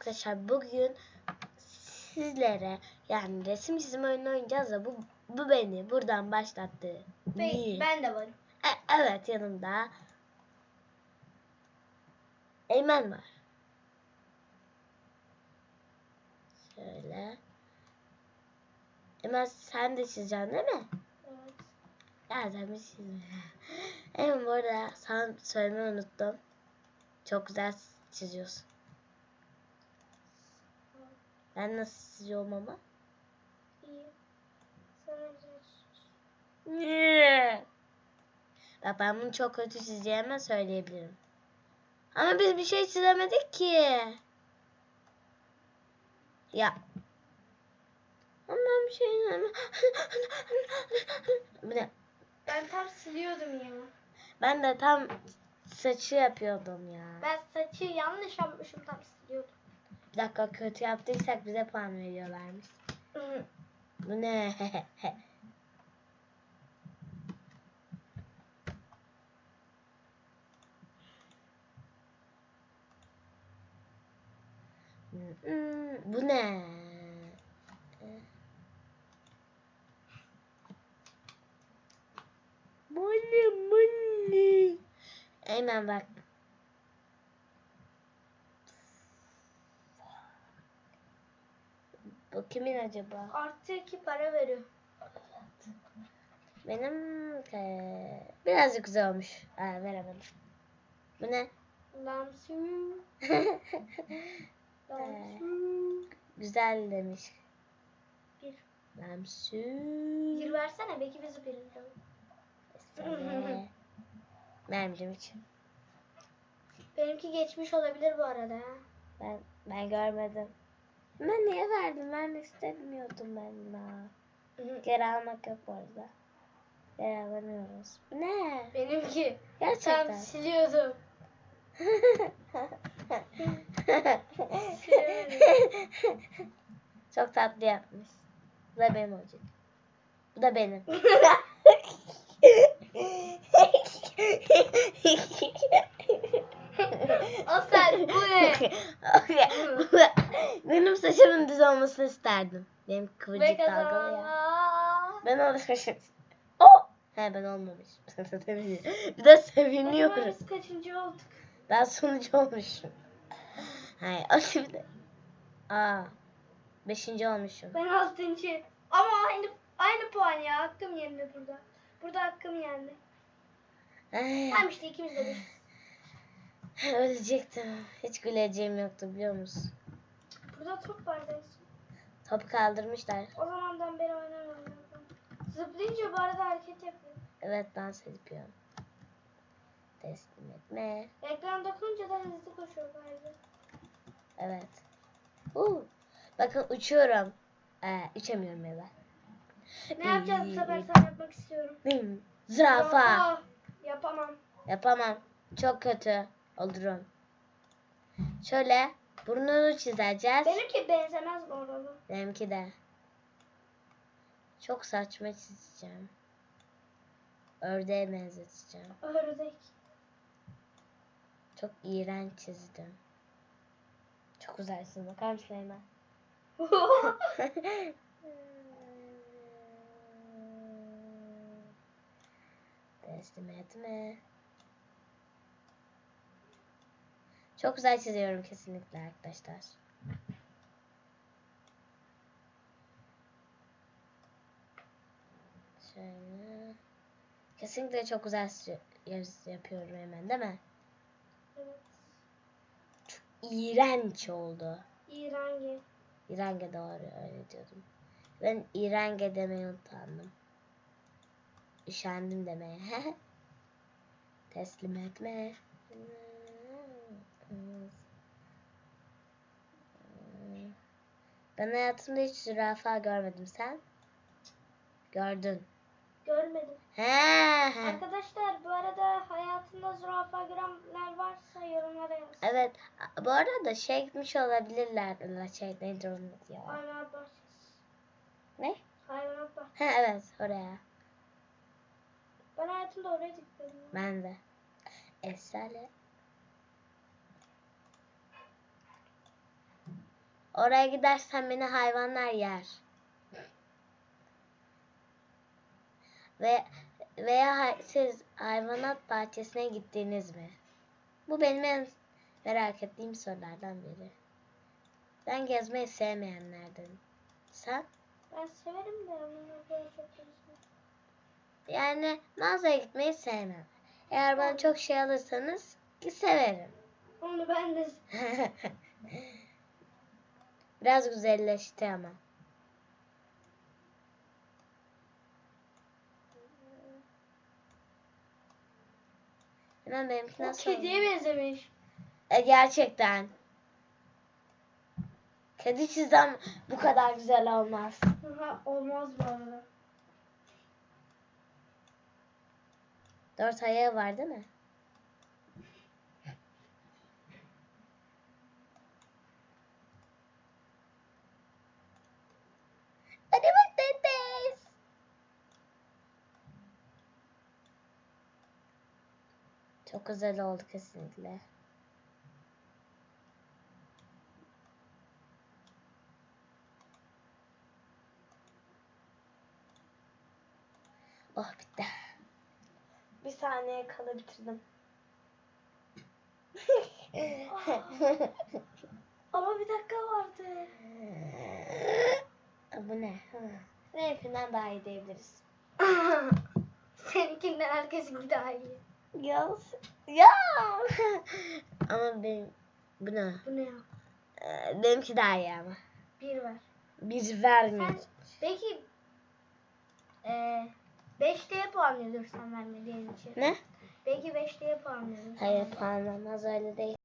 arkadaşlar bugün sizlere yani resim çizim oyunu oynayacağız da bu, bu beni buradan başlattı. Ben, Niye? ben de varım. E- evet yanımda Eymen var. Şöyle. Eymen sen de çizeceksin değil mi? Evet. Ya sen bir çizme. Eymen bu arada sana söylemeyi unuttum. Çok güzel çiziyorsun. Ben nasıl çiziyorum ama? İyi. Sana? Bak ben bunu çok kötü çizeceğimi söyleyebilirim. Ama biz bir şey çizemedik ki. Ya. Ama ben bir şey Bu ne? Ben tam siliyordum ya. Ben de tam saçı yapıyordum ya. Ben saçı yanlış yapmışım tam siliyordum. Bir dakika kötü yaptıysak bize puan veriyorlarmış. Bu ne? Bu ne? Bu ne? Bu ne? Hemen bak. Bu kimin acaba? Artı iki para veriyor. Benim eee, birazcık güzel olmuş. Ha, veremedim. Bu ne? Lamsın. Lamsın. güzel demiş. Bir. Lamsu. Bir versene belki bizi. Sene. Vermeyeceğim hiç. Benimki geçmiş olabilir bu arada. Ben, ben görmedim. Ben niye verdim? Vermek istemiyordum ben daha. Geri almak yok orada. Geri alamıyoruz. Bu ne? Benimki. Gerçekten. Tam siliyordum. Çok tatlı yapmış. Bu da benim olacak. Bu da benim. o sen bu ne? benim saçımın düz olmasını isterdim. Benim Ve kıvırcık dalgalı ya. Ben olmuşum. Oh! He ben olmamışım. Bir de seviniyorum. Acaba biz kaçıncı olduk? Ben sonucu olmuşum. Hayır o şimdi. Aa. Beşinci olmuşum. Ben altıncı. Ama aynı aynı puan ya. Hakkım yendi burada. Burada hakkım yendi. Tamam işte ikimiz de bir. ölecektim. Hiç güleceğim yoktu biliyor musun? Burada top var da. Top kaldırmışlar. O zamandan beri oynamıyorum. Zıplayınca bu arada hareket yapıyor. Evet dans ediyorum. Teslim etme. Ekran dokununca da hızlı koşuyor galiba. Evet. Uh. Bakın uçuyorum. Ee, uçamıyorum ya ben. Ne yapacağız bu sefer sen yapmak istiyorum. Hmm, Zürafa. Aa, Yapamam. Yapamam. Çok kötü olurum. Şöyle burnunu çizeceğiz. Benimki benzemez bu arada. Benimki de. Çok saçma çizeceğim. Ördeğe benzeteceğim. Ördek. Çok iğrenç çizdim. Çok güzelsin. Bakar mısın hemen? Teslim etme. Çok güzel çiziyorum kesinlikle arkadaşlar. Şöyle. Kesinlikle çok güzel yapıyorum hemen değil mi? evet. İğrenç oldu. İrangi. İrenge doğru öyle diyordum. Ben İrenge demeyi utandım. Üşendim demeye. Teslim etme. Ben hayatımda hiç zürafa görmedim sen. Gördün. Görmedim. He he. Arkadaşlar bu arada hayatında zürafa görenler varsa yorumlara yazsın. Evet. Bu arada şey gitmiş olabilirler. Şey neydi onun ya? Hayvanat bahçesi. Ne? Hayvanat bahçesi. He evet oraya. Ben hayatımda oraya gitmedim. Ben de. Esra'yla Oraya gidersen beni hayvanlar yer. Ve veya siz hayvanat bahçesine gittiniz mi? Bu benim en merak ettiğim sorulardan biri. Ben gezmeyi sevmeyenlerden. Sen? Ben severim de gezmek. Yani mağazaya gitmeyi sevmem. Eğer bana çok şey alırsanız ki severim. Onu ben de Biraz güzelleşti ama. Hemen benimki o nasıl kediye oldu? benzemiş. E, gerçekten. Kedi çizsem bu kadar güzel olmaz. Ha, olmaz bu arada. Dört ayağı var değil mi? Çok güzel oldu kesinlikle. Oh bitti. Bir saniye kala bitirdim. Ama bir dakika vardı. Bu ne? Benimkinden daha iyi diyebiliriz. Seninkinden herkesinki daha iyi. Ya. Ya. ama benim bu ne? Bu ne ya? Ee, benimki daha iyi ama. Bir ver. Bir vermiyor. Sen peki eee 5 diye puanlıyordur sen vermediğin için. Ne? Belki 5 diye puanlıyordur. Hayır puanlamaz öyle değil.